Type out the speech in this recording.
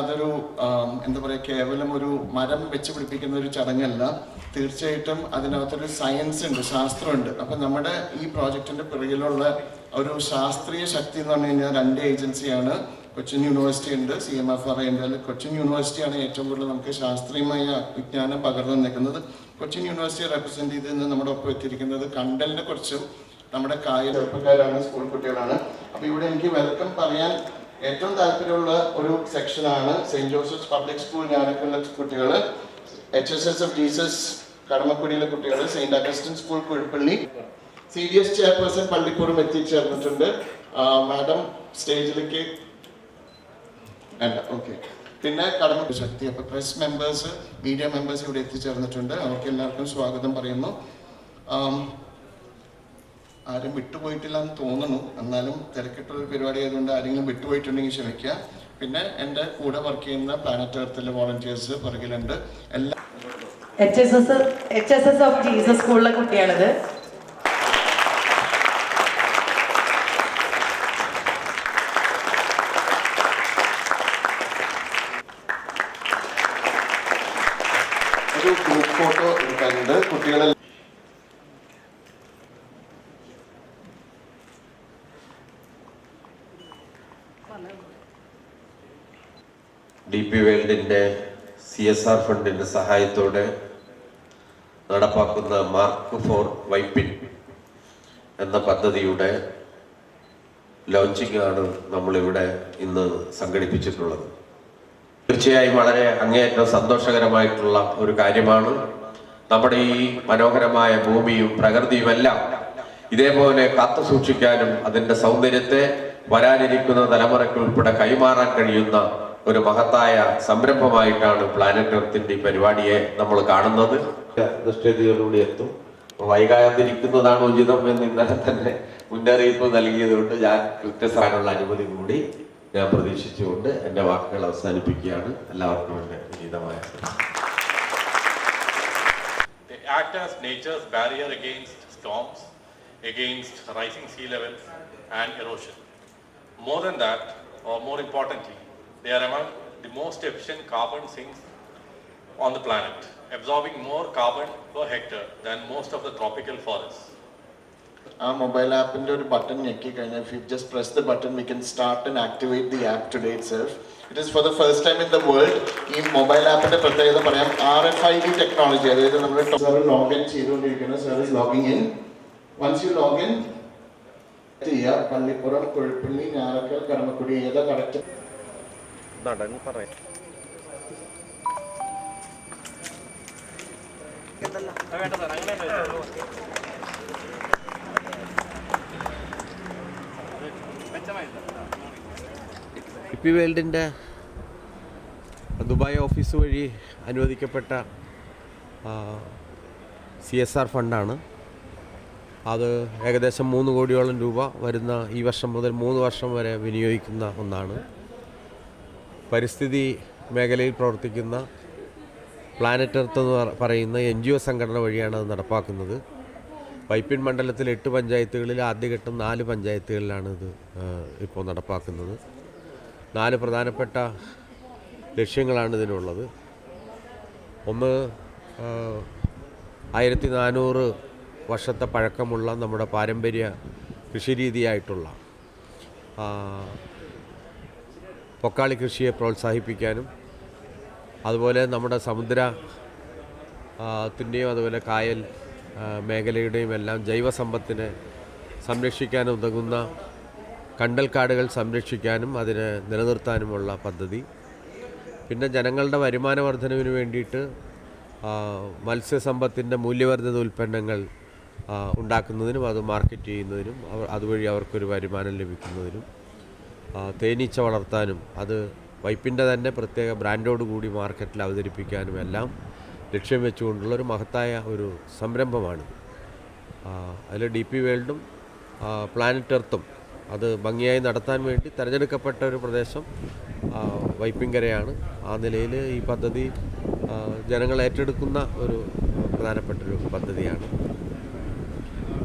അതൊരു എന്താ പറയുക കേവലം ഒരു മരം വെച്ച് പിടിപ്പിക്കുന്ന ഒരു ചടങ്ങല്ല. തീർച്ചയായിട്ടും അതിനകത്തൊരു സയൻസ് ഉണ്ട് ശാസ്ത്രമുണ്ട്. അപ്പം നമ്മുടെ ഈ പ്രോജക്റ്റിന്റെ പിറകിലുള്ള ഒരു ശാസ്ത്രീയ ശക്തി എന്ന് പറഞ്ഞു കഴിഞ്ഞാൽ രണ്ട് ഏജൻസിയാണ് കൊച്ചിൻ യൂണിവേഴ്സിറ്റി ഉണ്ട് സി എം എഫ് ആർ ഉണ്ട്. കൊച്ചിൻ യൂണിവേഴ്സിറ്റിയാണ് ഏറ്റവും കൂടുതൽ നമുക്ക് ശാസ്ത്രീയമായ വിജ്ഞാനം പകർന്നു നിൽക്കുന്നത് കൊച്ചിൻ യൂണിവേഴ്സിറ്റി റെപ്രസെന്റ് ചെയ്ത് ഇന്ന് നമ്മുടെ ഒപ്പം എത്തിയിരിക്കുന്നത് കണ്ടലിനെ കുറിച്ചും നമ്മുടെ ചെറുപ്പക്കാരാണ് സ്കൂൾ കുട്ടികളാണ്. അപ്പോൾ ഇവിടെ എനിക്ക് വെൽക്കം പറയാൻ ഏറ്റവും താല്പര്യമുള്ള ഒരു സെക്ഷനാണ് സെയിന്റ് ജോസഫ്സ് പബ്ലിക് സ്കൂൾ ഞാനക്കുള്ള കുട്ടികൾ H S S F Jesus കടമക്കുടിയിലെ കുട്ടികൾ saint Augustine school Kuzhuppilly. C D S chairperson Pallipuram എത്തിച്ചേർന്നിട്ടുണ്ട്. Madam സ്റ്റേജിലേക്ക് വേണ്ട ഓക്കെ. പിന്നെ കടമ ശക്തി അപ്പൊ പ്രസ് മെമ്പേഴ്സ് മീഡിയ മെമ്പേഴ്സ് ഇവിടെ എത്തിച്ചേർന്നിട്ടുണ്ട്. അവർക്ക് എല്ലാവർക്കും സ്വാഗതം പറയുന്നു. ആരും വിട്ടുപോയിട്ടില്ല എന്ന് തോന്നുന്നു. എന്നാലും തിരക്കിട്ടൊരു ഒരു പരിപാടി ആയതുകൊണ്ട് ആരെങ്കിലും വിട്ടുപോയിട്ടുണ്ടെങ്കിൽ ക്ഷമിക്കുക. പിന്നെ എന്റെ കൂടെ വർക്ക് ചെയ്യുന്ന പ്ലാനറ്റ് എർത്തിലെ വോളണ്ടിയേഴ്സ് പുറകിലുണ്ട്. എല്ലാ H S S H S S of Jesus സ്കൂളിലെ കുട്ടിയാണിത്. ഒരു ഗ്രൂപ്പ് ഫോട്ടോ എടുക്കാനുണ്ട്. കുട്ടികളെ ഡി പി വേൾഡിന്റെ സി എസ് ആർ ഫണ്ടിന്റെ സഹായത്തോടെ നടപ്പാക്കുന്ന മാർക്ക് ഫോർ വൈപ്പിൻ എന്ന പദ്ധതിയുടെ ലോഞ്ചിങ് ആണ് നമ്മളിവിടെ ഇന്ന് സംഘടിപ്പിച്ചിട്ടുള്ളത്. തീർച്ചയായും വളരെ അങ്ങേയറ്റം സന്തോഷകരമായിട്ടുള്ള ഒരു കാര്യമാണ്. നമ്മുടെ ഈ മനോഹരമായ ഭൂമിയും പ്രകൃതിയുമെല്ലാം ഇതേപോലെ കാത്തു സൂക്ഷിക്കാനും അതിന്റെ സൗന്ദര്യത്തെ വരാനിരിക്കുന്ന തലമുറയ്ക്ക് ഉൾപ്പെടെ കൈമാറാൻ കഴിയുന്ന ഒരു മഹത്തായ സംരംഭമായിട്ടാണ് പ്ലാനറ്റ് എർത്തിന്റെ ഈ പരിപാടിയെ നമ്മൾ കാണുന്നത്. ദൃഷ്ടതയോടുകൂടി എത്തും. വൈകാതിരിക്കുന്നതാണ് ഉചിതം എന്ന് ഇന്നലെ തന്നെ മുന്നറിയിപ്പ് നൽകിയതുകൊണ്ട് ഞാൻ കൃത്യസ്ഥാനുള്ള അനുമതി കൂടി ഞാൻ പ്രതീക്ഷിച്ചുകൊണ്ട് എന്റെ വാക്കുകൾ അവസാനിപ്പിക്കുകയാണ്. എല്ലാവർക്കും എന്റെ വിനീതമായ They act as nature's barrier against storms, against rising sea levels and erosion. More than that, or more importantly, they are among the most efficient carbon sinks on the planet, absorbing more carbon per hectare than most of the tropical forests. ആ mobile ആപ്പിന്റെ ഒരു button ഞെക്കി കഴിഞ്ഞാൽ if you just press the button we can start and activate the app today self it is for the first time in the world ഈ mobile ആപ്പിന്റെ പ്രത്യേകത പറയാം R F I D technology അതായത് നമ്മൾ sir login ചെയ്തുകൊണ്ടിരിക്കുന്ന service logging in once you login ചെയ്യുക പള്ളിപ്പുറം കൊഴുപ്പള്ളി ഞാറക്കൽ കടമക്കുടി ഏതാ correct? പറയാം. P വേൾഡിന്റെ Dubai office വഴി അനുവദിക്കപ്പെട്ട സി എസ് ആർ ഫണ്ടാണ് അത് ഏകദേശം മൂന്ന് കോടിയോളം രൂപ വരുന്ന ഈ വർഷം മുതൽ മൂന്ന് വർഷം വരെ വിനിയോഗിക്കുന്ന ഒന്നാണ്. പരിസ്ഥിതി മേഖലയിൽ പ്രവർത്തിക്കുന്ന പ്ലാനറ്റ് എർത്ത് എന്ന് പറയുന്ന എൻ ജി ഒ സംഘടന വഴിയാണ് അത് നടപ്പാക്കുന്നത്. വൈപ്പിൻ മണ്ഡലത്തിൽ എട്ട് പഞ്ചായത്തുകളിൽ ആദ്യഘട്ടം നാല് പഞ്ചായത്തുകളിലാണ് ഇത് ഇപ്പോൾ നടപ്പാക്കുന്നത്. നാല് പ്രധാനപ്പെട്ട ലക്ഷ്യങ്ങളാണ് ഇതിനുള്ളത്. ഒന്ന് ആയിരത്തി നാനൂറ് വർഷത്തെ പഴക്കമുള്ള നമ്മുടെ പാരമ്പര്യ കൃഷിരീതിയായിട്ടുള്ള പൊക്കാളി കൃഷിയെ പ്രോത്സാഹിപ്പിക്കാനും അതുപോലെ നമ്മുടെ സമുദ്ര ത്തിന്റെയും അതുപോലെ കായൽ മേഖലയുടെയും എല്ലാം ജൈവസമ്പത്തിനെ സംരക്ഷിക്കാൻ ഉതകുന്ന കണ്ടൽക്കാടുകൾ സംരക്ഷിക്കാനും അതിനെ നിലനിർത്താനുമുള്ള പദ്ധതി. പിന്നെ ജനങ്ങളുടെ വരുമാന വർധനവിന് വേണ്ടിയിട്ട് മത്സ്യസമ്പത്തിന്റെ മൂല്യവർദ്ധിത ഉൽപ്പന്നങ്ങൾ ഉണ്ടാക്കുന്നതിനും അത് മാർക്കറ്റ് ചെയ്യുന്നതിനും അവർ അതുവഴി അവർക്കൊരു വരുമാനം ലഭിക്കുന്നതിനും തേനീച്ച വളർത്താനും അത് വൈപ്പിന്റെ തന്നെ പ്രത്യേക ബ്രാൻഡോട് കൂടി മാർക്കറ്റിൽ അവതരിപ്പിക്കാനും എല്ലാം ലക്ഷ്യം വെച്ചുകൊണ്ടുള്ള ഒരു മഹത്തായ ഒരു സംരംഭമാണ് അതിൽ ഡി പി വേൾഡും പ്ലാനറ്റ് എർത്തും അത് ഭംഗിയായി നടത്താൻ വേണ്ടി തിരഞ്ഞെടുക്കപ്പെട്ട ഒരു പ്രദേശം വൈപ്പിങ്കരയാണ് ആ നിലയിൽ ഈ പദ്ധതി ജനങ്ങൾ ഏറ്റെടുക്കുന്ന ഒരു പ്രധാനപ്പെട്ട ഒരു പദ്ധതിയാണ്.